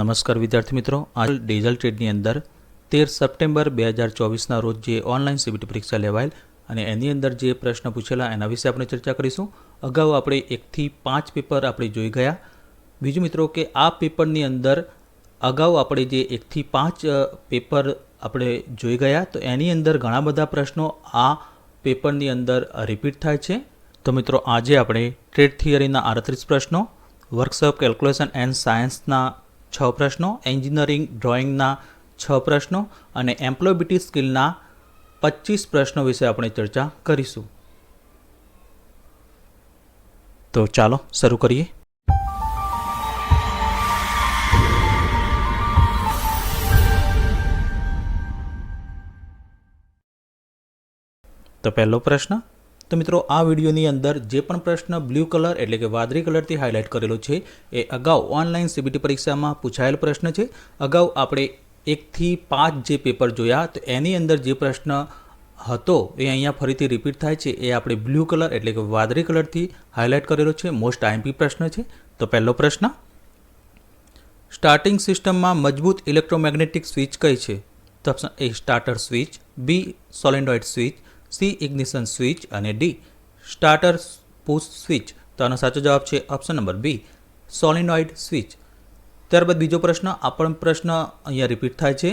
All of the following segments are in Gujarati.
નમસ્કાર વિદ્યાર્થી મિત્રો. આજ ડીઝલ ટ્રેડની અંદર તેર સપ્ટેમ્બર બે હજાર ચોવીસના રોજ જે ઓનલાઈન સીબીટી પરીક્ષા લેવાયેલ અને એની અંદર જે પ્રશ્ન પૂછેલા એના વિશે આપણે ચર્ચા કરીશું. અગાઉ આપણે એકથી પાંચ પેપર આપણે જોઈ ગયા. બીજું મિત્રો કે આ પેપરની અંદર અગાઉ આપણે જે એકથી પાંચ પેપર આપણે જોઈ ગયા, તો એની અંદર ઘણા બધા પ્રશ્નો આ પેપરની અંદર રિપીટ થાય છે. તો મિત્રો આજે આપણે ટ્રેડ થિયરીના આડત્રીસ પ્રશ્નો, વર્કશોપ, કેલ્ક્યુલેશન એન્ડ સાયન્સના છ પ્રશ્નો, એન્જિનિયરિંગ ડ્રોઈંગના છ પ્રશ્નો અને એમ્પ્લોયબિલિટી સ્કિલના પચીસ પ્રશ્નો વિશે આપણે ચર્ચા કરીશું. તો ચાલો શરૂ કરીએ. તો પહેલો પ્રશ્ન તો મિત્રો, આ વિડીયોની અંદર જે પણ પ્રશ્ન બ્લુ કલર એટલે કે વાદળી કલરથી હાઇલાઇટ કરેલો છે, એ અગાઉ ઓનલાઈન સીબીટી પરીક્ષામાં પૂછાયેલ પ્રશ્ન છે. અગાઉ આપણે એકથી પાંચ જે પેપર જોયા, તો એની અંદર જે પ્રશ્ન હતો, એ અહીંયા ફરીથી રિપીટ થાય છે. એ આપણે બ્લુ કલર એટલે કે વાદળી કલરથી હાઇલાઇટ કરેલો છે. મોસ્ટ આઈમ્પી પ્રશ્ન છે. તો પહેલો પ્રશ્ન સ્ટાર્ટિંગ સિસ્ટમમાં મજબૂત ઇલેક્ટ્રોમેગ્નેટિક સ્વિચ કઈ છે? તો A starter switch B solenoid switch C ignition switch અને ડી સ્ટાર્ટર પુશ સ્વિચ. તો આનો સાચો જવાબ છે option number B, solenoid switch. ત્યારબાદ બીજો પ્રશ્ન, આ પણ પ્રશ્ન અહીંયા રિપીટ થાય છે.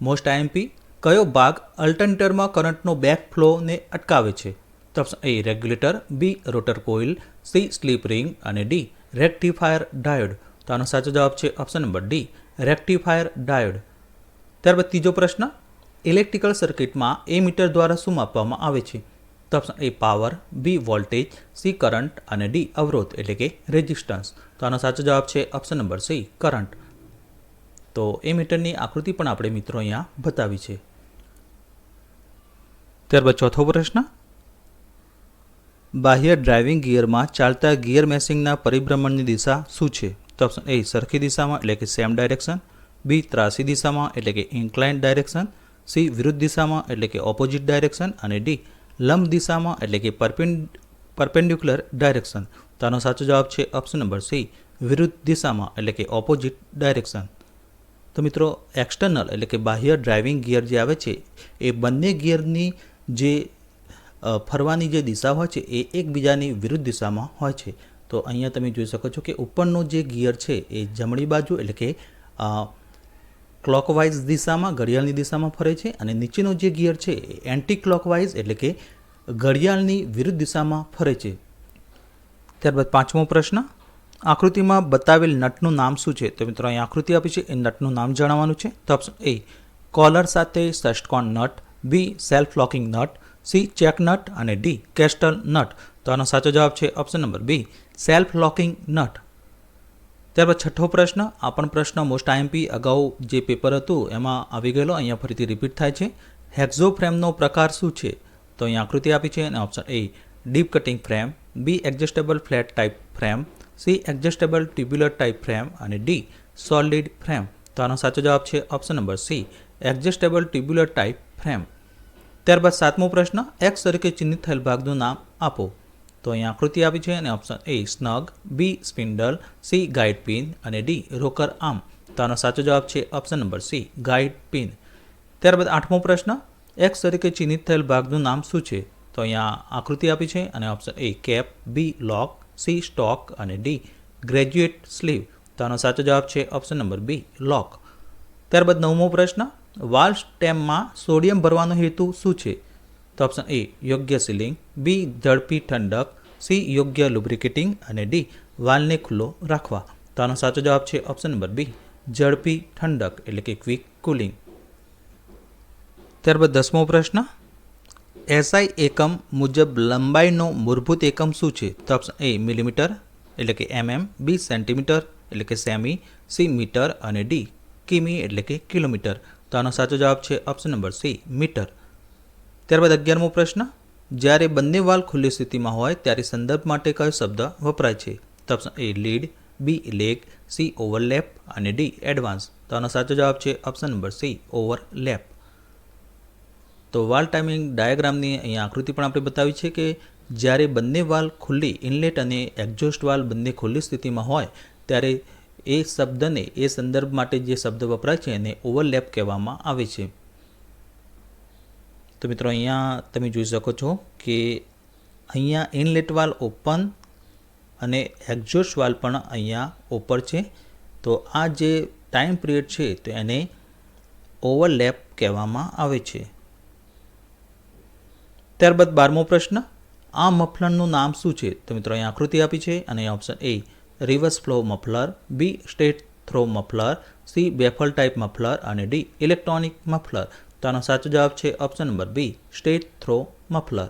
મોસ્ટ આઈએમપી કયો ભાગ અલ્ટરનેટરમાં કરંટનો બેક ફ્લોને અટકાવે છે? તો option A, regulator, B, rotor coil, C, slip ring અને ડી, રેક્ટિફાયર ડાયોડ. તો આનો સાચો જવાબ છે option number D, rectifier diode. ત્યારબાદ ત્રીજો પ્રશ્ન ઇલેક્ટ્રિકલ સર્કિટમાં એ મીટર દ્વારા શું માપવામાં આવે છે? તો option A power B voltage C current અને ડી અવરોધ, એટલે કે રેઝિસ્ટન્સ તો આનો સાચો જવાબ છે ઓપ્શન નંબર સી કરંટ તો એ મીટરની આકૃતિ પણ આપણે મિત્રો અહીંયા બતાવી છે. ત્યારબાદ ચોથો પ્રશ્ન. બાહ્ય ડ્રાઇવિંગ ગિયરમાં ચાલતા ગિયર મેસિંગના પરિભ્રમણની દિશા શું છે? તો ઓપ્શન એ સરખી દિશામાં, એટલે કે સેમ ડાયરેક્શન બી ત્રાસી દિશામાં, એટલે કે ઇન્ક્લાઇન ડાયરેક્શન સી વિરુદ્ધ દિશામાં એટલે કે ઓપોઝિટ ડાયરેક્શન અને ડી લંબ દિશામાં એટલે કે પરપેન્ડિક્યુલર ડાયરેક્શન તો સાચો જવાબ છે ઓપ્શન નંબર સી વિરુદ્ધ દિશામાં એટલે કે ઓપોઝિટ ડાયરેક્શન તો મિત્રો એક્સટર્નલ એટલે કે બાહ્ય ડ્રાઇવિંગ ગિયર જે આવે છે, એ બંને ગિયરની જે ફરવાની જે દિશા હોય છે, એ એકબીજાની વિરુદ્ધ દિશામાં હોય છે. તો અહીંયા તમે જોઈ શકો છો કે ઉપરનો જે ગિયર છે એ જમણી બાજુ એટલે કે ક્લોકવાઇઝ દિશામાં, ઘડિયાળની દિશામાં ફરે છે અને નીચેનો જે ગિયર છે એ એન્ટી ક્લોકવાઇઝ એટલે કે ઘડિયાળની વિરુદ્ધ દિશામાં ફરે છે. ત્યારબાદ પાંચમો પ્રશ્ન, આકૃતિમાં બતાવેલ નટનું નામ શું છે? તો મિત્રો, અહીં આકૃતિ આપી છે, એ નટનું નામ જણાવવાનું છે. તો ઓપ્શન એ કોલર સાથે ષષ્ટકોણ nut B self locking nut C check nut અને ડી કેસ્ટલ નટ. તો આનો સાચો જવાબ છે option number B self locking nut. ત્યારબાદ છઠ્ઠો પ્રશ્ન, આ પણ પ્રશ્ન મોસ્ટ આઈએમપી અગાઉ જે પેપર હતું એમાં આવી ગયેલો, અહીંયા ફરીથી રિપીટ થાય છે. હેક્ઝો ફ્રેમનો પ્રકાર શું છે? તો અહીંયા આકૃતિ આપી છે અને option A deep cutting frame B adjustable flat type frame C adjustable tubular type frame અને ડી સોલિડ ફ્રેમ તો આનો સાચો જવાબ છે option number C adjustable tubular type frame ત્યારબાદ સાતમો પ્રશ્ન એક્સ તરીકે ચિહ્નિત થયેલ ભાગનું નામ આપો. તો અહીં આકૃતિ આપી છે અને option A snug B spindle C guide pin અને ડી રોકર આર્મ તો આનો સાચો જવાબ છે option number C guide pin ત્યારબાદ આઠમો પ્રશ્ન એક્સ તરીકે ચિહ્નિત થયેલ ભાગનું નામ શું છે? તો અહીંયા આકૃતિ આપી છે અને option A cap B lock C stock અને ડી ગ્રેજ્યુએટ સ્લીવ તો આનો સાચો જવાબ છે ઓપ્શન નંબર બી લોક ત્યારબાદ નવમો પ્રશ્ન વાલ સ્ટેમમાં સોડિયમ ભરવાનો હેતુ શું છે? તો ઓપ્શન એ યોગ્ય સીલિંગ બી ઝડપી ઠંડક. સી યોગ્ય લુબ્રિકેટિંગ અને ડી વાલને ખુલ્લો રાખવા. તો આનો સાચો જવાબ છે ઓપ્શન નંબર બી ઝડપી ઠંડક, એટલે કે ક્વિક કુલિંગ ત્યારબાદ દસમો પ્રશ્ન. એસઆઈ એકમ મુજબ લંબાઈનો મૂળભૂત એકમ શું છે? તો ઓપ્શન એ મિલીમીટર એટલે કે એમએમ બી સેન્ટીમીટર એટલે કે સેમી સી મીટર અને ડી કિમી, એટલે કે કિલોમીટર. તો આનો સાચો જવાબ છે ઓપ્શન નંબર સી મીટર ત્યારબાદ અગિયારમો પ્રશ્ન. જ્યારે બંને વાલ ખુલ્લી સ્થિતિમાં હોય, ત્યારે સંદર્ભ માટે કયો શબ્દ વપરાય છે? તો option A lead B lag C overlap અને ડી એડવાન્સ તો આનો સાચો જવાબ છે ઓપ્શન નંબર સી ઓવરલેપ તો વાલ ટાઈમિંગ ડાયાગ્રામની અહીંયા આકૃતિ પણ આપણે બતાવી છે કે જ્યારે બંને વાલ ખુલ્લી ઇનલેટ અને એક્ઝોસ્ટ વાલ બંને ખુલ્લી સ્થિતિમાં હોય, ત્યારે એ શબ્દને એ સંદર્ભ માટે જે શબ્દ વપરાય છે એને ઓવરલેપ કહેવામાં આવે છે. તો મિત્રો અહીંયા તમે જોઈ શકો છો કે અહીંયા ઇનલેટ વાલ ઓપન અને એક્ઝોસ્ટ વાલ પણ અહીંયા ઓપર છે. તો આ જે ટાઈમ પિરિયડ છે તો એને ઓવરલેપ કહેવામાં આવે છે. ત્યારબાદ બારમો પ્રશ્ન, આ મફલરનું નામ શું છે? તો મિત્રો અહીં આકૃતિ આપી છે અને option A reverse flow muffler B straight through muffler C baffle type muffler અને ડી ઇલેક્ટ્રોનિક મફલર તો આનો સાચો જવાબ છે option number B, straight through muffler.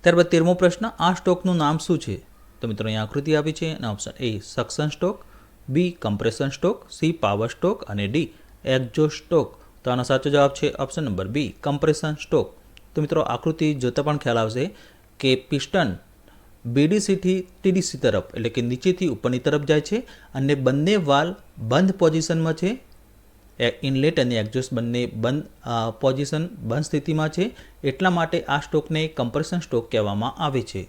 ત્યારબાદ તેરમો પ્રશ્ન, આ સ્ટોકનું નામ શું છે? તો મિત્રો, અહીં આકૃતિ આપી છે અને option A suction stroke, B, compression stroke, C, power stroke અને ડી એક્ઝોસ્ટ સ્ટોક. તો આનો સાચો જવાબ છે option number B, compression stroke. તો મિત્રો, આકૃતિ જોતાં પણ ખ્યાલ આવશે કે પિસ્ટન બીડીસીથી ટીડીસી તરફ, એટલે કે નીચેથી ઉપરની તરફ જાય છે અને બંને વાલ બંધ પોઝિશનમાં છે ઇનલેટ અને એક્ઝોસ્ટ બંને બંધ પોઝિશન બંધ સ્થિતિમાં છે. એટલા માટે આ સ્ટોકને કમ્પ્રેશન સ્ટોક કહેવામાં આવે છે.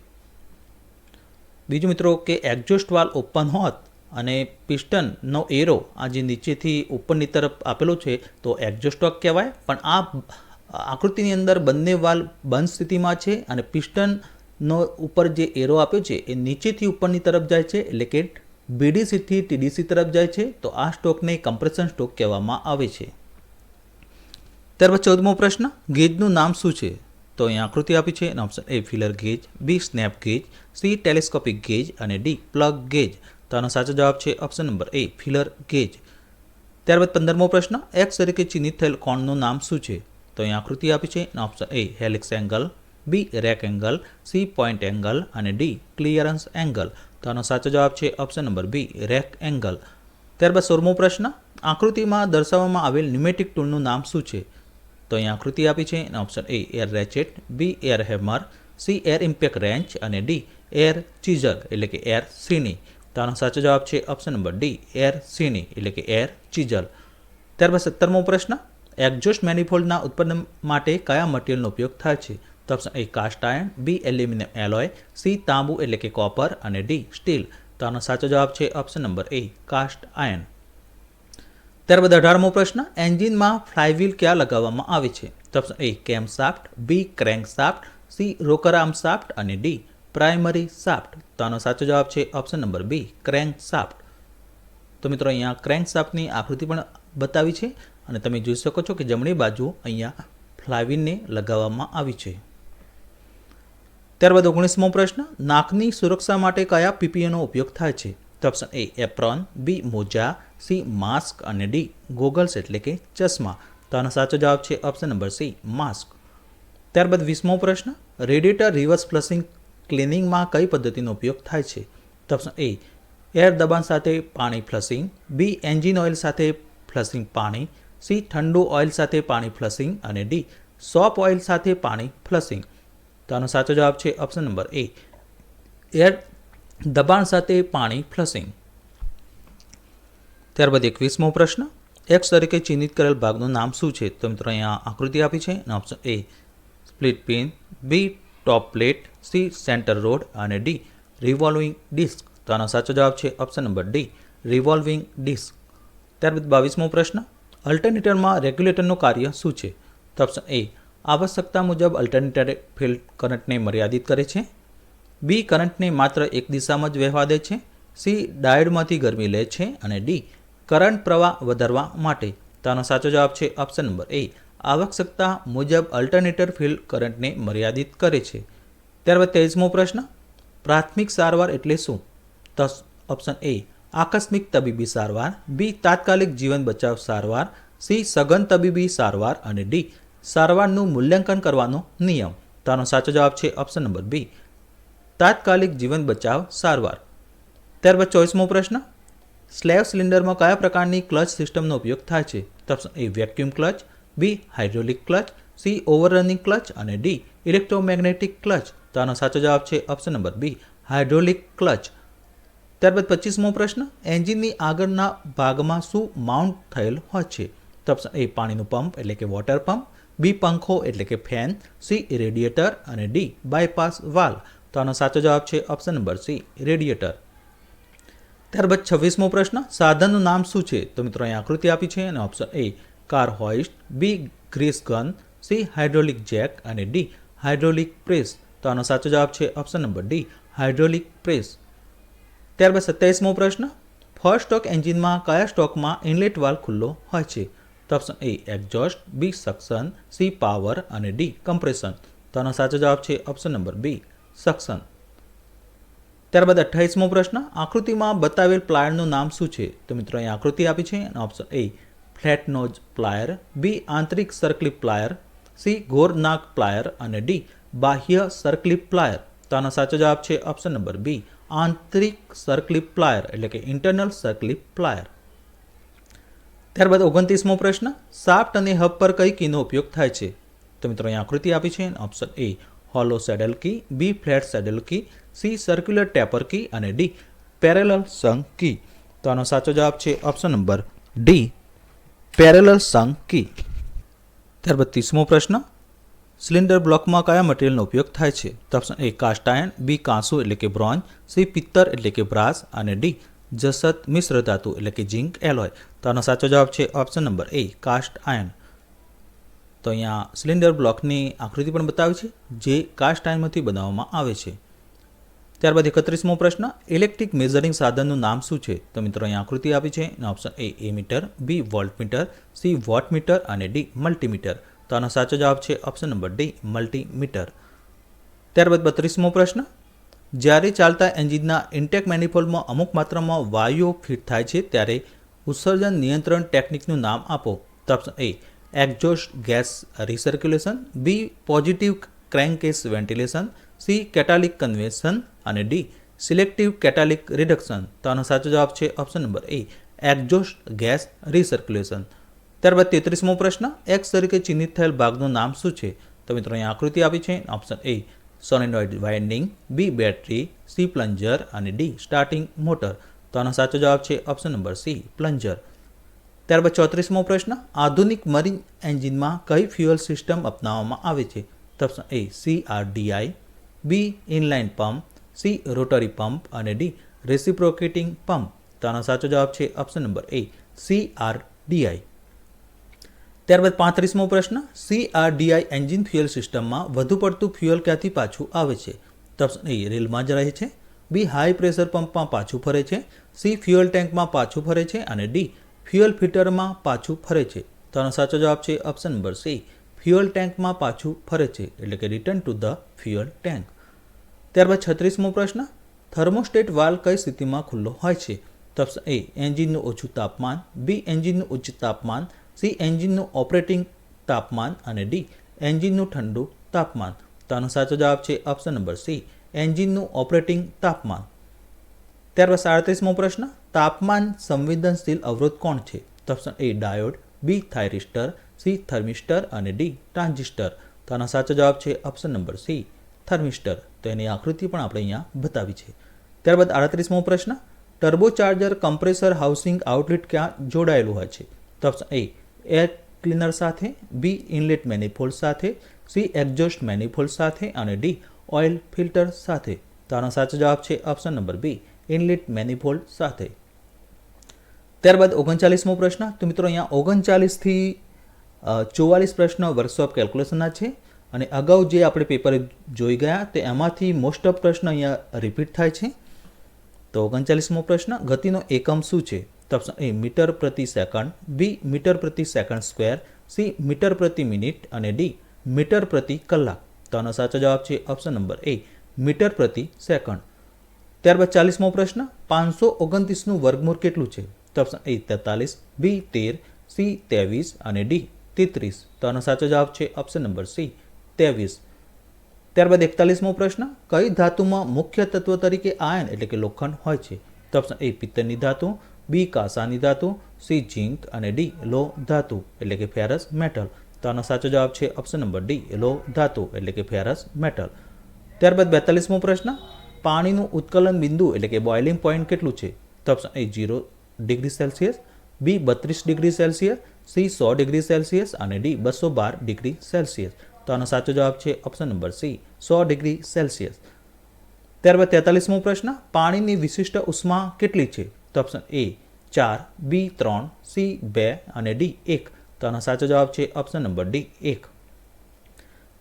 બીજું મિત્રો કે એક્ઝોસ્ટ વાલ ઓપન હોત અને પિસ્ટનનો એરો આ જે નીચેથી ઉપરની તરફ આપેલો છે, તો એક્ઝોસ્ટ સ્ટોક કહેવાય. પણ આ આકૃતિની અંદર બંને વાલ બંધ સ્થિતિમાં છે અને પિસ્ટનનો ઉપર જે એરો આપ્યો છે, એ નીચેથી ઉપરની તરફ જાય છે, એટલે કે બીડીસીથી ટીડીસી તરફ જાય છે, તો આ સ્ટોકને કમ્પ્રેશન સ્ટોક કહેવામાં આવે છે. ત્યારબાદ ચૌદમો પ્રશ્ન, ગેજનું નામ શું છે? તો અહીં આકૃતિ આપી છે option A feeler gauge B snap gauge C telescopic gauge અને ડી પ્લગ ગેજ તો આનો સાચો જવાબ છે option number A feeler gauge ત્યારબાદ પંદરમો પ્રશ્ન એક્સ તરીકે ચિહ્નિત થયેલ કોણનું નામ શું છે? તો અહીં આકૃતિ આપી છે option A helix angle B rake angle C point angle અને ડી ક્લિયરન્સ એંગલ તો આનો સાચો જવાબ છે option number B rake angle ત્યારબાદ સોળમો પ્રશ્ન, આકૃતિમાં દર્શાવવામાં આવેલ ન્યુમેટિક ટૂલનું નામ શું છે? તો અહીં આકૃતિ આપી છે option A air ratchet B air hammer C air impact wrench અને ડી એર ચીઝર એટલે કે એર સીની તો આનો સાચો જવાબ છે ઓપ્શન નંબર ડી એર સીની એટલે કે એર ચીઝલ ત્યારબાદ સત્તરમો પ્રશ્ન એક્ઝોસ્ટ મેનિફોલ્ડના ઉત્પાદન માટે કયા મટીરિયલનો ઉપયોગ થાય છે? તો option A cast iron B aluminium alloy C તાંબુ એટલે કે કોપર અને ડી સ્ટીલ તો આનો સાચો જવાબ છે option number A cast iron ત્યારબાદ અઢારમો પ્રશ્ન, એન્જિનમાં ફ્લાયવ્હીલ ક્યાં લગાવવામાં આવે છે? તો option A cam shaft B crank shaft C rocker arm shaft અને ડી પ્રાઇમરી સાફ્ટ તો આનો સાચો જવાબ છે option number B crank shaft તો મિત્રો, અહીંયા ક્રેન્ક સાફ્ટની આકૃતિ પણ બતાવી છે અને તમે જોઈ શકો છો કે જમણી બાજુ અહીંયા ફ્લાયવ્હીલને લગાવવામાં આવી છે. ત્યારબાદ ઓગણીસમો પ્રશ્ન, નાકની સુરક્ષા માટે કયા પીપીએનો ઉપયોગ થાય છે? તો ઓપ્શન એ, એપ્રોન, બી, મોજા, સી, માસ્ક અને ડી, ગોગલ્સ એટલે કે ચશ્મા. તો આનો સાચો જવાબ છે ઓપ્શન નંબર સી, માસ્ક. ત્યારબાદ વીસમો પ્રશ્ન, રેડિયેટર રિવર્સ ફ્લશિંગ ક્લિનિંગમાં કઈ પદ્ધતિનો ઉપયોગ થાય છે? તો ઓપ્શન એ, એર દબાણ સાથે પાણી ફ્લશિંગ, બી, એન્જિન ઓઇલ સાથે ફ્લશિંગ પાણી, સી, ઠંડુ ઓઇલ સાથે પાણી ફ્લશિંગ અને ડી સોપ ઓઇલ સાથે પાણી ફ્લશિંગ. તો આનો સાચો જવાબ છે ઓપ્શન નંબર એ એર દબાણ સાથે પાણી ફ્લશિંગ ત્યારબાદ એકવીસમો પ્રશ્ન. એક્સ તરીકે ચિહ્નિત કરેલ ભાગનું નામ શું છે? તો મિત્રો અહીંયા આકૃતિ આપી છે અને option A split pin B top plate C centre rod અને ડી રિવોલ્વિંગ ડિસ્ક તો આનો સાચો જવાબ છે option number D revolving disc ત્યારબાદ બાવીસમો પ્રશ્ન. અલ્ટરનેટરમાં રેગ્યુલેટરનું કાર્ય શું છે? તો ઓપ્શન એ આવશ્યકતા મુજબ અલ્ટરનેટર ફિલ્ડ કરંટને મર્યાદિત કરે છે. બી કરંટને માત્ર એક દિશામાં જ વહેવા દે છે. સી ડાયોડમાંથી ગરમી લે છે અને ડી કરંટ પ્રવાહ વધારવા માટે. તેનો સાચો જવાબ છે ઓપ્શન નંબર એ આવશ્યકતા મુજબ અલ્ટરનેટર ફિલ્ડ કરંટને મર્યાદિત કરે છે. ત્યારબાદ તેવીસમો પ્રશ્ન. પ્રાથમિક સારવાર એટલે શું? તો ઓપ્શન એ આકસ્મિક તબીબી સારવાર. બી તાત્કાલિક જીવન બચાવ સારવાર. સી સઘન તબીબી સારવાર અને ડી સારવારનું મૂલ્યાંકન કરવાનો નિયમ. તાનો સાચો જવાબ છે ઓપ્શન નંબર બી તાત્કાલિક જીવન બચાવ સારવાર. ત્યારબાદ ચોઈસમો પ્રશ્ન. સ્લેબ સિલિન્ડરમાં કયા પ્રકારની ક્લચ સિસ્ટમનો ઉપયોગ થાય છે? Option A vacuum clutch B hydraulic clutch C overrunning clutch અને ડી ઇલેક્ટ્રોમેગ્નેટિક ક્લચ. તો આનો સાચો જવાબ છે option number B hydraulic clutch. ત્યારબાદ પચીસમો પ્રશ્ન. એન્જિનની આગળના ભાગમાં શું માઉન્ટ થયેલ હોય છે? ઓપ્શન એ પાણીનું પંપ એટલે કે વોટર પંપ બી પંખો એટલે કે ફેન, સી રેડિયેટર અને ડી બાયપાસ વાલ તો આનો સાચો જવાબ છે ઓપ્શન નંબર સી રેડિએટર ત્યારબાદ છવ્વીસમો પ્રશ્ન, સાધનનું નામ શું છે? તો મિત્રો અહીં આકૃતિ આપી છે અને option A car hoist, B grease gun, C hydraulic jack અને ડી હાઇડ્રોલિક પ્રેસ. તો આનો સાચો જવાબ છે option number D hydraulic press. ત્યારબાદ સત્યાવીસમો પ્રશ્ન, ફર્સ્ટ સ્ટોક એન્જિનમાં કયા સ્ટોકમાં ઇનલેટ વાલ્વ ખુલ્લો હોય છે? તો option A exhaust, B suction C power અને ડી કમ્પ્રેશન. તો આનો સાચો જવાબ છે ઓપ્શન નંબર બી સક્શન ત્યારબાદ અઠ્ઠાવીસમો પ્રશ્ન, આકૃતિમાં બતાવેલ પ્લાયરનું નામ શું છે? તો મિત્રો અહીં આકૃતિ આપી છે અને option A flat nose plier, B આંતરિક સર્કલિપ પ્લાયર, સી ગોરનાક પ્લાયર અને ડી બાહ્ય સર્કલિપ પ્લાયર. તો આનો સાચો જવાબ છે ઓપ્શન નંબર બી, આંતરિક સર્કલિપ પ્લાયર, એટલે કે ઇન્ટરનલ સર્કલિપ પ્લાયર. ત્યારબાદ ઓગણત્રીસમો પ્રશ્ન સાફ્ટ અને હબ પર કઈ કીનો ઉપયોગ થાય છે? તો મિત્રો, અહીં આકૃતિ આપી છે. Option A hollow saddle key B flat saddle key C circular taper key અને ડી પેરેલલ સંગ કી તો આનો સાચો જવાબ છે ઓપ્શન નંબર ડી પેરેલલ સંગ કી ત્યારબાદ ત્રીસમો પ્રશ્ન, સિલિન્ડર બ્લોકમાં કયા મટીરિયલનો ઉપયોગ થાય છે? તો option A cast iron B કાંસુ એટલે કે બ્રોન્ઝ સી પિત્તર એટલે કે બ્રાસ અને ડી જસત મિશ્ર ધાતુ એટલે કે ઝીંક એલોય. તો આનો સાચો જવાબ છે option number A cast iron તો અહીંયા સિલિન્ડર બ્લોકની આકૃતિ પણ બતાવી છે, જે કાસ્ટ આયર્નમાંથી બનાવવામાં આવે છે. ત્યારબાદ એકત્રીસમો પ્રશ્ન ઇલેક્ટ્રિક મેઝરિંગ સાધનનું નામ શું છે? તો મિત્રો અહીં આકૃતિ આપી છે અને option A ammeter B voltmeter C wattmeter અને ડી મલ્ટીમીટર તો આનો સાચો જવાબ છે ઓપ્શન નંબર ડી મલ્ટીમીટર ત્યારબાદ બત્રીસમો પ્રશ્ન જ્યારે ચાલતા એન્જિનના ઇન્ટેક મેનિફોલ્ડમાં અમુક માત્રામાં વાયુઓ ફિટ થાય છે, ત્યારે ઉત્સર્જન નિયંત્રણ ટેકનિકનું નામ આપો. Option A, exhaust gas recirculation, B, positive crankcase ventilation, C, catalytic conversion અને ડી, સિલેક્ટિવ કેટાલિક રિડક્શન. તો આનો સાચો જવાબ છે option number A, exhaust gas recirculation. ત્યારબાદ તેત્રીસમો પ્રશ્ન એક્સ તરીકે ચિહ્નિત થયેલ ભાગનું નામ શું છે? તો મિત્રો અહીં આકૃતિ આપી છે. Option A solenoid winding B battery C plunger અને ડી સ્ટાર્ટિંગ મોટર. તો આનો સાચો જવાબ છે ઓપ્શન નંબર સી પ્લન્જર. ત્યારબાદ ચોત્રીસમો પ્રશ્ન, આધુનિક મરીન એન્જિનમાં કઈ ફ્યુઅલ સિસ્ટમ અપનાવવામાં આવે છે? Option A C R DI B inline pump C rotary pump અને ડી રેસિપ્રોકેટિંગ પંપ. તો આનો સાચો જવાબ છે option number A C R DI ત્યારબાદ પાંત્રીસમો પ્રશ્ન સીઆરડીઆઈ એન્જિન ફ્યુઅલ સિસ્ટમમાં વધુ પડતું ફ્યુઅલ ક્યાંથી પાછું આવે છે? ઓપ્શન એ રેલમાં જ રહે છે. બી, હાઈ પ્રેશર પંપમાં પાછું ફરે છે. સી, ફ્યુઅલ ટેન્કમાં પાછું ફરે છે. અને ડી, ફ્યુઅલ ફિટરમાં પાછું ફરે છે. તો આનો સાચો જવાબ છે ઓપ્શન નંબર સી. ફ્યુઅલ ટેન્કમાં પાછું ફરે છે. એટલે કે return to the fuel tank. ત્યારબાદ છત્રીસમો પ્રશ્ન, થર્મોસ્ટેટ વાલ કઈ સ્થિતિમાં ખુલ્લો હોય છે? તો ઓપ્શન એ, એન્જિનનું ઓછું તાપમાન. બી, એન્જિનનું ઉચ્ચ તાપમાન. સી, એન્જિનનું ઓપરેટિંગ તાપમાન અને ડી, એન્જિનનું ઠંડુ તાપમાન. તો આનો સાચો જવાબ છે ઓપ્શન નંબર સી, એન્જિનનું ઓપરેટિંગ તાપમાન. ત્યારબાદ સાડત્રીસમો પ્રશ્ન, તાપમાન સંવેદનશીલ અવરોધ કોણ છે? તો option A, diode, B, thyristor, C, thermistor અને ડી, ટ્રાન્ઝિસ્ટર. તો આનો સાચો જવાબ છે ઓપ્શન નંબર સી, થર્મિસ્ટર. તો એની આકૃતિ પણ આપણે અહીંયા બતાવી છે. ત્યારબાદ આડત્રીસમો પ્રશ્ન, ટર્બોચાર્જર, કમ્પ્રેસર, હાઉસિંગ, આઉટલેટ ક્યાં જોડાયેલું હોય છે? તો ઓપ્શન એ એર ક્લીનર સાથે બી ઇનલેટ મેનિફોલ્ડ સાથે સી એક્ઝોસ્ટ મેનિફોલ્ડ સાથે અને ડી ઓઇલ ફિલ્ટર સાથે. તો આનો સાચો જવાબ છે option number B inlet manifold સાથે. ત્યારબાદ ઓગણચાલીસમો પ્રશ્ન. તો મિત્રો અહીંયા ઓગણચાલીસથી ચોવાલીસ પ્રશ્ન વર્કશોપ કેલ્ક્યુલેશનના છે અને અગાઉ જે આપણે પેપર જોઈ ગયા, તે એમાંથી મોસ્ટ ઓફ પ્રશ્ન અહીંયા રિપીટ થાય છે. તો ઓગણચાલીસમો પ્રશ્ન, ગતિનો એકમ શું છે? તો ઓપ્શન એ મીટર પ્રતિ સેકન્ડ, બી મીટર પ્રતિ સેકન્ડ સ્ક્વેર, સી મીટર પ્રતિ મિનિટ અને ડી મીટર પ્રતિ કલાક. તો આનો સાચો જવાબ છે ઓપ્શન નંબર એ, મીટર પ્રતિ સેકન્ડ. ત્યારબાદ ચાલીસમો પ્રશ્ન, પાંચસો ઓગણત્રીસનું વર્ગમૂળ કેટલું છે? તો ઓપ્શન એ તેતાલીસ, બી તેર, સી ત્રેવીસ અને ડી તેત્રીસ. તો આનો સાચો જવાબ છે ઓપ્શન નંબર સી, ત્રેવીસ. ત્યારબાદ એકતાલીસમો પ્રશ્ન, કઈ ધાતુમાં મુખ્ય તત્વ તરીકે આયન એટલે કે લોખંડ હોય છે? તો ઓપ્શન એ પિત્તળની ધાતુ બી કાંસાની ધાતુ, સી ઝીંક અને ડી લો ધાતુ, એટલે કે ફેરસ મેટલ. તો આનો સાચો જવાબ છે ઓપ્શન નંબર ડી લો ધાતુ, એટલે કે ફેરસ મેટલ. ત્યારબાદ બેતાલીસમો પ્રશ્ન, પાણીનું ઉત્કલન બિંદુ, એટલે કે બોઇલિંગ પોઈન્ટ કેટલું છે? તો option A zero degree Celsius B બત્રીસ ડિગ્રી સેલ્સિયસ સી સો ડિગ્રી સેલ્સિયસ અને ડી બસો બાર ડિગ્રી સેલ્સિયસ તો આનો સાચો જવાબ છે ઓપ્શન નંબર સી સો ડિગ્રી સેલ્સિયસ ત્યારબાદ તેતાલીસમો પ્રશ્ન, પાણીની વિશિષ્ટ ઉષ્મા કેટલી છે? તો ઓપ્શન એ ચાર બી ત્રણ સી બે અને ડી એક. તો આનો સાચો જવાબ છે ઓપ્શન નંબર ડી એક.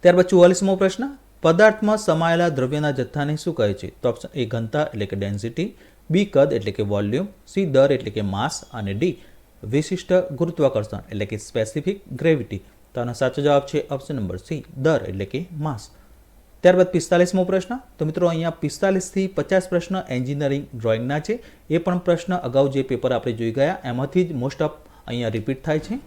ત્યારબાદ ચુવાલીસમો પ્રશ્ન, પદાર્થમાં સમાયેલા દ્રવ્યના જથ્થાને શું કહે છે? તો ઓપ્શન એ ઘનતા એટલે કે ડેન્સિટી બી કદ એટલે કે વોલ્યુમ સી દર એટલે કે માસ અને ડી વિશિષ્ટ ગુરુત્વાકર્ષણ એટલે કે સ્પેસિફિક ગ્રેવિટી તો આનો સાચો જવાબ છે ઓપ્શન નંબર સી દર એટલે કે માસ ત્યારબાદ પિસ્તાલીસમો પ્રશ્ન. તો મિત્રો, અહીંયા પિસ્તાલીસથી પચાસ પ્રશ્ન એન્જિનિયરિંગ ડ્રોઈંગના છે. એ પણ પ્રશ્ન અગાઉ જે પેપર આપણે જોઈ ગયા, એમાંથી જ મોસ્ટ ઓફ અહીંયા રિપીટ થાય છે.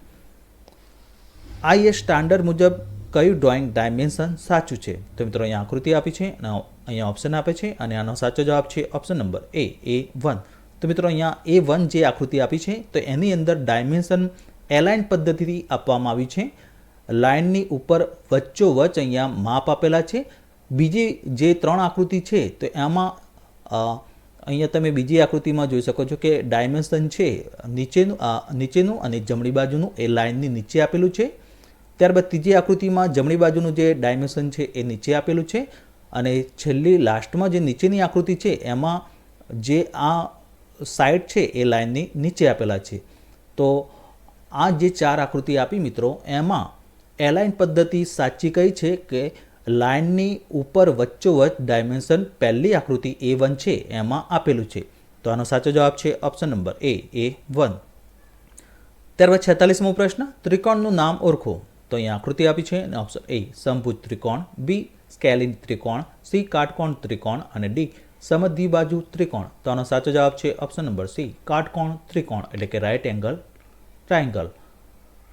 આઈએ સ્ટાન્ડર્ડ મુજબ કયું ડ્રોઈંગ ડાયમેન્શન સાચું છે? તો મિત્રો, અહીંયા આકૃતિ આપી છે અને અહીંયા ઓપ્શન આપે છે અને આનો સાચો જવાબ છે option number A A one તો મિત્રો, અહીંયા એ વન જે આકૃતિ આપી છે, તો એની અંદર ડાયમેન્શન એલાઇન પદ્ધતિથી આપવામાં આવી છે. લાઇનની ઉપર વચ્ચોવચ અહીંયા માપ આપેલા છે. બીજી જે ત્રણ આકૃતિ છે, તો એમાં અહીંયા તમે બીજી આકૃતિમાં જોઈ શકો છો કે ડાયમેન્શન છે, નીચેનું નીચેનું અને જમણી બાજુનું એ લાઇનની નીચે આપેલું છે. ત્યારબાદ ત્રીજી આકૃતિમાં જમણી બાજુનું જે ડાયમેન્શન છે એ નીચે આપેલું છે અને છેલ્લી લાસ્ટમાં જે નીચેની આકૃતિ છે, એમાં જે આ સાઈડ છે એ લાઇનની નીચે આપેલા છે. તો આ જે ચાર આકૃતિ આપી મિત્રો, એમાં એલાઇન પદ્ધતિ સાચી કઈ છે કે લાઇનની ઉપર વચ્ચોવચ્ચ ડાયમેન્શન પહેલી આકૃતિ એ વન છે, એમાં આપેલું છે. તો આનો સાચો જવાબ છે option number A A one ત્યારબાદ છેતાલીસમો પ્રશ્ન, ત્રિકોણનું નામ ઓળખો. તો અહીંયા આકૃતિ આપી છે અને ઓપ્શન એ સમભુજ ત્રિકોણ બી સ્કેલિન ત્રિકોણ સી કાટકોણ ત્રિકોણ અને ડી સમધી બાજુ ત્રિકોણ. તો આનો સાચો જવાબ છે ઓપ્શન નંબર સી કાટકોણ ત્રિકોણ, એટલે કે રાઇટ એંગલ ટ્રાયંગલ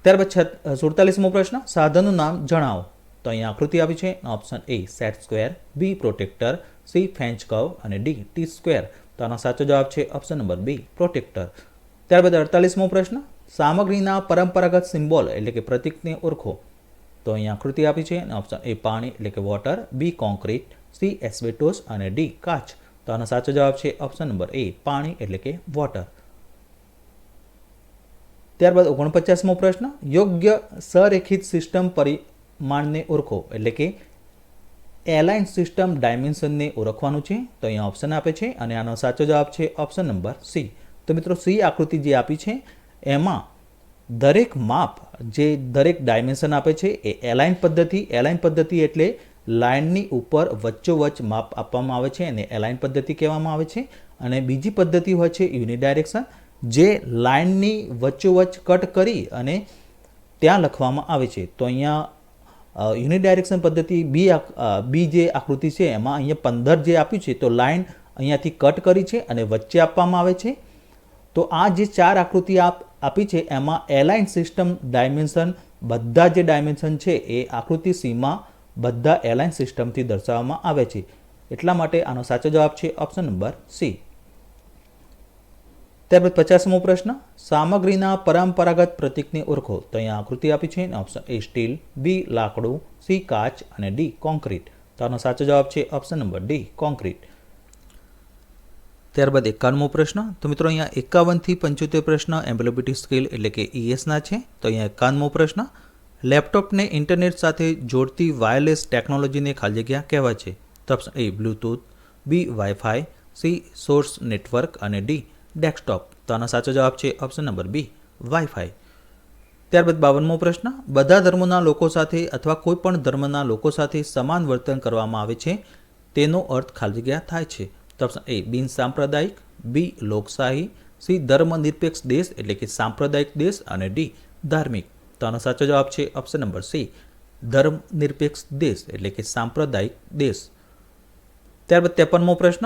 ત્યારબાદ સુડતાલીસમો પ્રશ્ન, સાધનનું નામ જણાવો. તો અહીંયા આકૃતિ આપી છે. Option A set square B protractor C French curve અને ડી ટી સ્ક્વેર. તો આનો સાચો જવાબ છે ઓપ્શન નંબર બી પ્રોટેક્ટર ત્યારબાદ અડતાલીસમો પ્રશ્ન. સામગ્રીના પરંપરાગત સિમ્બોલ એટલે કે પ્રતીકને ઓળખો. તો અહીંયા આકૃતિ આપી છે અને ઓપ્શન એ પાણી એટલે કે water B concrete C asbestos અને ડી કાચ. તો આનો સાચો જવાબ છે ઓપ્શન નંબર એ પાણી એટલે કે વોટર. ત્યારબાદ ઓગણપચાસમો પ્રશ્ન. યોગ્ય સંરેખિત સિસ્ટમ પરિમાણને ઓળખો. એટલે કે એલાઇન સિસ્ટમ ડાયમેન્શનને ઓળખવાનું છે, તો અહીંયા ઓપ્શન આપે છે અને આનો સાચો જવાબ છે ઓપ્શન નંબર સી. તો મિત્રો, સી આકૃતિ જે આપી છે, એમાં દરેક માપ જે દરેક ડાયમેન્શન આપે છે એ એલાઇન પદ્ધતિ એલાઇન પદ્ધતિ એટલે લાઇનની ઉપર વચ્ચોવચ્ચ માપ આપવામાં આવે છે એને એલાઇન પદ્ધતિ કહેવામાં આવે છે. અને બીજી પદ્ધતિ હોય છે યુનિડાયરેક્શન, જે લાઇનની વચ્ચોવચ્ચ કટ કરી અને ત્યાં લખવામાં આવે છે. તો અહીંયા યુનિડાયરેક્શન પદ્ધતિ બી બી જે આકૃતિ છે, એમાં અહીંયા પંદર જે આપ્યું છે, તો લાઇન અહીંયાથી કટ કરી છે અને વચ્ચે આપવામાં આવે છે. તો આ જે ચાર આકૃતિ આપ, આપી છે, એમાં એલાઇન સિસ્ટમ ડાયમેન્શન બધા જે ડાયમેન્શન છે, એ આકૃતિ સીમાં બધા એલાઇન સિસ્ટમથી દર્શાવવામાં આવે છે. એટલા માટે આનો સાચો જવાબ છે ઓપ્શન નંબર સી. ત્યારબાદ પચાસમો પ્રશ્ન, સામગ્રીના પરંપરાગત પ્રતીકને ઓળખો. તો અહીંયા આકૃતિ આપી છે. ઓપ્શન એ સ્ટીલ બી લાકડું સી કાચ અને ડી કોન્ક્રીટ તો આનો સાચો જવાબ છે ઓપ્શન નંબર ડી કોન્ક્રીટ ત્યારબાદ એકાવનમો પ્રશ્ન, તો મિત્રો અહીંયા એકાવનથી પંચોતેર પ્રશ્ન એમ્બ્લોબિટી સ્કિલ એટલે કે ઈએસના છે. તો અહીંયા એકાવનમો પ્રશ્ન, લેપટોપને ઇન્ટરનેટ સાથે જોડતી વાયરલેસ ટેકનોલોજીને ખાલી જગ્યા કહેવાય છે. તો option A Bluetooth B WiFi C source network અને ડી ડેસ્કટોપ. તો આનો સાચો જવાબ છે ઓપ્શન નંબર બી વાઈફાઈ ત્યારબાદ બાવનમો પ્રશ્ન, બધા ધર્મોના લોકો સાથે અથવા કોઈ પણ ધર્મના લોકો સાથે સમાન વર્તન કરવામાં આવે છે, તેનો અર્થ ખાલી જગ્યા થાય છે. તો ઓપ્શન એ, બિન સાંપ્રદાયિક, બી, લોકશાહી, સી ધર્મનિરપેક્ષ દેશ એટલે કે સાંપ્રદાયિક દેશ અને ડી, ધાર્મિક. તો આનો સાચો જવાબ છે ઓપ્શન નંબર સી ધર્મનિરપેક્ષ દેશ એટલે કે સાંપ્રદાયિક દેશ. ત્યારબાદ ત્રેપનમો પ્રશ્ન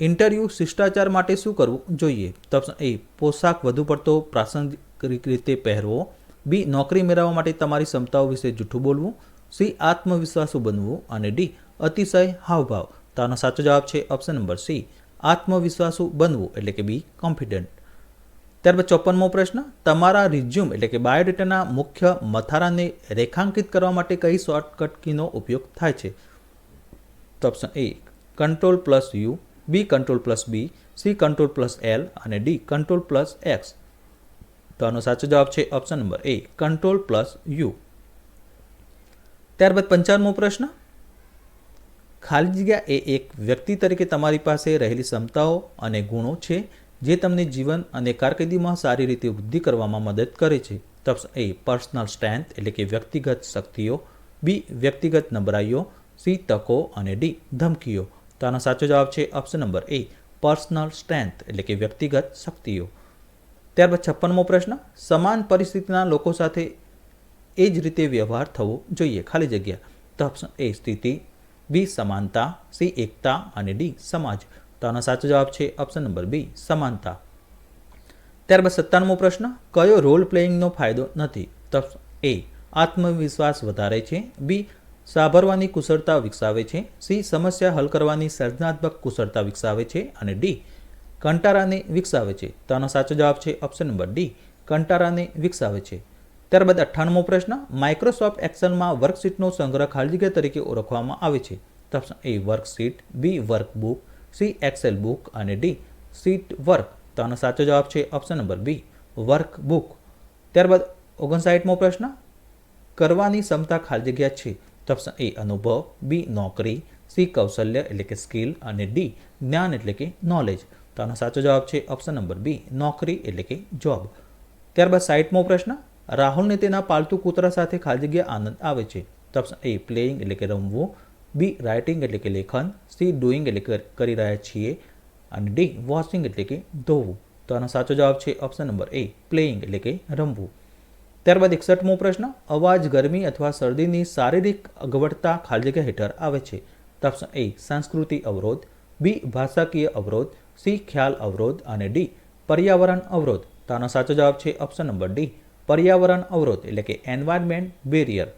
ઇન્ટરવ્યૂ શિષ્ટાચાર માટે શું કરવું જોઈએ? ઓપ્શન એ પોશાક વધુ પડતો પ્રાસંગિક રીતે પહેરવો. બી, નોકરી મેળવવા માટે તમારી ક્ષમતાઓ વિશે જૂઠું બોલવું. સી, આત્મવિશ્વાસુ બનવું. અને ડી, અતિશય હાવભાવ. તો આનો સાચો જવાબ છે ઓપ્શન નંબર સી, આત્મવિશ્વાસુ બનવું, એટલે કે બી, કોન્ફિડન્ટ. ત્યારબાદ ચોપનમો પ્રશ્ન, તમારા રિઝ્યુમ એટલે કે બાયોડેટાના મુખ્ય મથારાને રેખાંકિત કરવા માટે કઈ શોર્ટકટ કીનો ઉપયોગ થાય છે? તો option A control plus U B control plus B C control plus L અને ડી કંટ્રોલ પ્લસ એક્સ તો આનો સાચો જવાબ છે option number A control plus U ત્યારબાદ પંચાવનમો પ્રશ્ન. ખાલી જગ્યા એ એક વ્યક્તિ તરીકે તમારી પાસે રહેલી ક્ષમતાઓ અને ગુણો છે જે તમને જીવન અને કારકિર્દીમાં સારી રીતે વૃદ્ધિ કરવામાં મદદ કરે છે. તો ઓપ્શન એ પર્સનલ સ્ટ્રેન્થ એટલે કે વ્યક્તિગત શક્તિઓ. બી વ્યક્તિગત નબળાઈઓ. સી તકો અને ડી ધમકીઓ. તો આનો સાચો જવાબ છે option number A personal strength એટલે કે વ્યક્તિગત શક્તિઓ. ત્યારબાદ છપ્પનમો પ્રશ્ન, સમાન પરિસ્થિતિના લોકો સાથે એ જ રીતે વ્યવહાર થવો જોઈએ, ખાલી જગ્યા. તો ઓપ્શન એ સ્થિતિ. બી સમાનતા. સી એકતા. અને ડી સમાજ. તો આનો સાચો જવાબ છે ઓપ્શન નંબર બી સમાનતા. ત્યારબાદ સત્તાનમો પ્રશ્ન, કયો રોલ પ્લેઇંગનો ફાયદો નથી? તો એ આત્મવિશ્વાસ વધારે છે. બી સાંભળવાની કુશળતા વિકસાવે છે, સી સમસ્યા હલ કરવાની સર્જનાત્મક કુશળતા વિકસાવે છે અને ડી કંટારાને વિકસાવે છે. તો આનો સાચો જવાબ છે ઓપ્શન નંબર ડી કંટારાને વિકસાવે છે. ત્યારબાદ અઠ્ઠાણમો પ્રશ્ન, માઇક્રોસોફ્ટ એક્સેલમાં વર્કશીટનો સંગ્રહ ખાલી જગ્યા તરીકે ઓળખવામાં આવે છે. તો option A worksheet, B workbook, C Excel book અને ડી સીટ વર્ક. તો આનો સાચો જવાબ છે ઓપ્શન નંબર બી વર્કબુક. ત્યારબાદ ઓગણસાઠમો પ્રશ્ન, કરવાની ક્ષમતા ખાલી જગ્યા છે. તો ઓપ્શન એ અનુભવ, બી નોકરી, સી કૌશલ્ય એટલે કે સ્કિલ અને ડી જ્ઞાન એટલે કે નોલેજ તો આનો સાચો જવાબ છે ઓપ્શન નંબર બી, નોકરી એટલે કે જોબ ત્યારબાદ સાઠમો પ્રશ્ન, રાહુલને તેના પાલતુ કૂતરા સાથે ખાલી જગ્યા આનંદ આવે છે? તો ઓપ્શન એ પ્લેઇંગ એટલે કે રમવું, બી રાઇટિંગ એટલે કે લેખન, સી ડુઈંગ એટલે કે કરી રહ્યા છીએ, અને ડી વોશિંગ એટલે કે ધોવું. તો આનો સાચો જવાબ છે ઓપ્શન નંબર એ પ્લેઇંગ એટલે કે રમવું. ત્યારબાદ એકસઠમો પ્રશ્ન, અવાજ, ગરમી અથવા શરદીની શારીરિક અગવડતા ખાલી જગ્યા હેઠળ આવે છે. ઓપ્શન એ સંસ્કૃતિ અવરોધ, બી, ભાષાકીય અવરોધ, સી, ખ્યાલ અવરોધ અને ડી, પર્યાવરણ અવરોધ. તો સાચો જવાબ છે ઓપ્શન નંબર ડી, પર્યાવરણ અવરોધ એટલે કે એન્વાયરમેન્ટ બેરિયર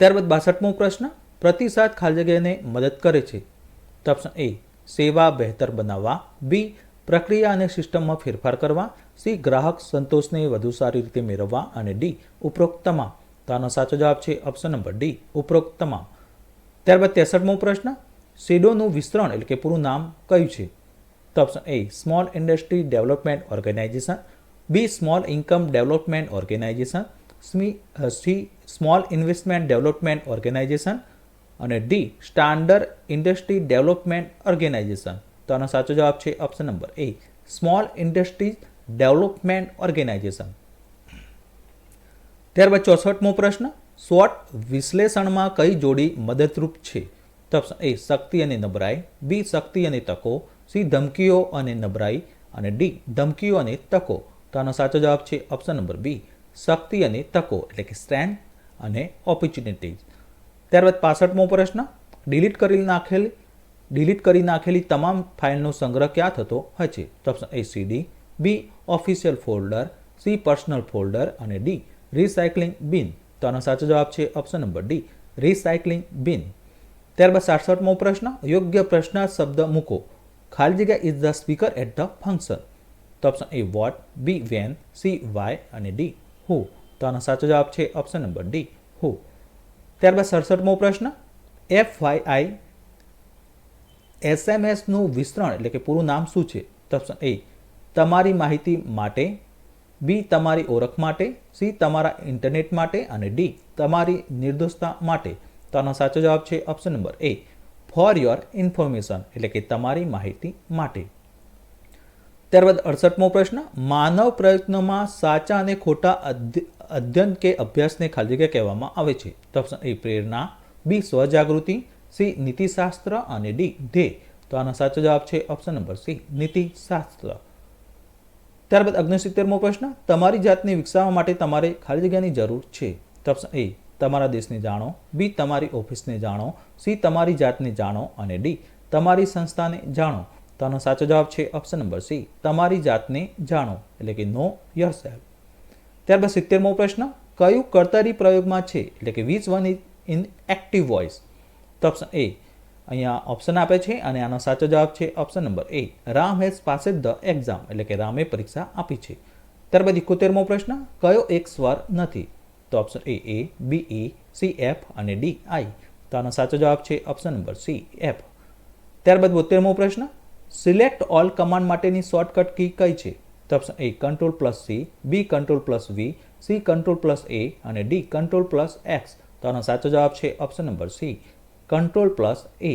ત્યારબાદ બાસઠમો પ્રશ્ન, પ્રતિસાદ ખાલી જગ્યાને મદદ કરે છે. તો ઓપ્શન એ, સેવા બહેતર બનાવવા, બી પ્રક્રિયા અને સિસ્ટમમાં ફેરફાર કરવા, સી ગ્રાહક સંતોષને વધુ સારી રીતે મેળવવા અને ડી ઉપરોક્ત તમામ તો આનો સાચો જવાબ છે ઓપ્શન નંબર ડી ઉપરોક્ત તમામ ત્યારબાદ તેસઠમો પ્રશ્ન સીડોનું વિસ્તરણ એટલે કે પૂરું નામ કયું છે? તો option A small industry development organisation B small income development organisation Sumi C small investment development organisation અને D standard industry development organisation તો આનો સાચો જવાબ છે option number A small industries development organisation ત્યારબાદ ચોસઠમો પ્રશ્ન સ્વોટ વિશ્લેષણમાં કઈ જોડી મદદરૂપ છે? તો ઓપ્શન એ શક્તિ અને નબળાઈ બી શક્તિ અને તકો સી ધમકીઓ અને નબળાઈ, અને ડી ધમકીઓ અને તકો. તો આનો સાચો જવાબ છે ઓપ્શન નંબર બી શક્તિ અને તકો, એટલે કે સ્ટ્રેન્થ અને ઓપોર્ચ્યુનિટીઝ ત્યારબાદ પાસઠમો પ્રશ્ન ડિલીટ કરી નાખેલ ડિલીટ કરી નાખેલી તમામ ફાઇલનો સંગ્રહ ક્યાં થતો હોય છે? તો option A CD B official folder C personal folder અને ડી રિસાયકલિંગ બિન તો આનો સાચો જવાબ છે ઓપ્શન નંબર ડી રિસાયકલિંગ બિન ત્યારબાદ સાડસઠમો પ્રશ્ન, યોગ્ય પ્રશ્ન શબ્દ મૂકો. ખાલી જગ્યા is the speaker at the function તો option A what B when C why અને ડી હુ તો આનો સાચો જવાબ છે ઓપ્શન નંબર ડી હુ ત્યારબાદ સડસઠમો પ્રશ્ન એફ વાય આઈ એસએમએસનું વિસ્તરણ એટલે કે પૂરું નામ શું છે? ઓપ્શન એ, તમારી માહિતી માટે, બી, તમારી ઓળખ માટે, સી, તમારા ઇન્ટરનેટ માટે અને ડી, તમારી નિર્દોષતા માટે. તો આનો સાચો જવાબ છે option number A, for your information એટલે કે તમારી માહિતી માટે. ત્યારબાદ અડસઠમો પ્રશ્ન, માનવ પ્રયત્નોમાં સાચા અને ખોટા અધ્યયન કે અભ્યાસને ખાલી જગ્યા કહેવામાં આવે છે. તો ઓપ્શન એ, પ્રેરણા. બી, સ્વજાગૃતિ. સી, નીતિશાસ્ત્ર અને ડી, ધ્યેય. તો આનો સાચો જવાબ છે ઓપ્શન નંબર સી, નીતિશાસ્ત્ર. ત્યારબાદ અગ્નિસિત્તેરમો પ્રશ્ન, તમારી જાતને વિકસાવવા માટે તમારે ખાલી જગ્યાની જરૂર છે. તો ઓપ્શન એ તમારા દેશને જાણો. બી તમારી ઓફિસને જાણો. સી તમારી જાતને જાણો. અને ડી તમારી સંસ્થાને જાણો. તો આનો સાચો જવાબ છે ઓપ્શન નંબર સી તમારી જાતને જાણો. એટલે કે નો યર સેલ્ફ ત્યારબાદ સિત્તેરમો પ્રશ્ન, કયું કર્તરી પ્રયોગમાં છે? એટલે કે which one is in active voice તો ઓપ્શન એ અહીંયા ઓપ્શન આપે છે અને આનો સાચો જવાબ છે option number A Ram has passed the exam એટલે કે રામે પરીક્ષા આપી છે. ત્યારબાદ ઇકોતેરમો પ્રશ્ન, કયો એક સ્વર નથી? તો option A A B E C F અને ડી આઈ તો આનો સાચો જવાબ છે ઓપ્શન નંબર સી એફ ત્યારબાદ બોતેરમો પ્રશ્ન સિલેક્ટ ઓલ કમાન્ડ માટેની શોર્ટકટ કી કઈ છે? તો option A control plus C B control plus V C control plus A અને ડી કંટ્રોલ પ્લસ એક્સ તો આનો સાચો જવાબ છે option number C control plus A.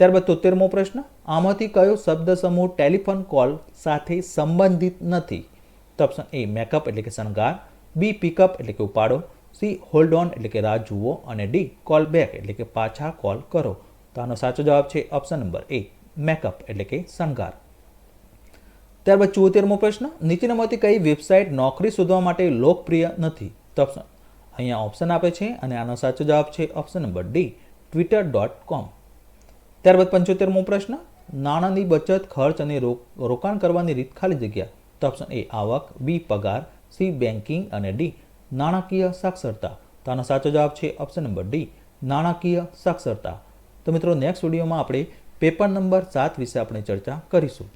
ત્યારબાદ તોતેરમો પ્રશ્ન, આમાંથી કયો શબ્દ સમૂહ ટેલિફોન કોલ સાથે સંબંધિત નથી? તો ઓપ્શન એ મેકઅપ એટલે કે શણગાર બી પિકઅપ એટલે કે ઉપાડો સી હોલ્ડ ઓન એટલે કે રાહ જુઓ, અને ડી કોલ બેક એટલે કે પાછા કોલ કરો. તો આનો સાચો જવાબ છે ઓપ્શન નંબર એ મેકઅપ એટલે કે શણગાર. ત્યારબાદ ચુઓતેરમો પ્રશ્ન, નીચેનામાંથી કઈ વેબસાઇટ નોકરી શોધવા માટે લોકપ્રિય નથી? તો ઓપ્શન અહીંયા ઓપ્શન આપે છે, અને આનો સાચો જવાબ છે option number D Twitter dot com ત્યારબાદ પંચોતેરમો પ્રશ્ન, નાણાંની બચત, ખર્ચ અને રોકાણ કરવાની રીત ખાલી જગ્યા. તો ઓપ્શન એ આવક. બી પગાર. સી બેન્કિંગ અને ડી નાણાકીય સાક્ષરતા. તો આનો સાચો જવાબ છે ઓપ્શન નંબર ડી નાણાકીય સાક્ષરતા. તો મિત્રો નેક્સ્ટ વિડીયોમાં આપણે પેપર નંબર સાત વિશે આપણે ચર્ચા કરીશું.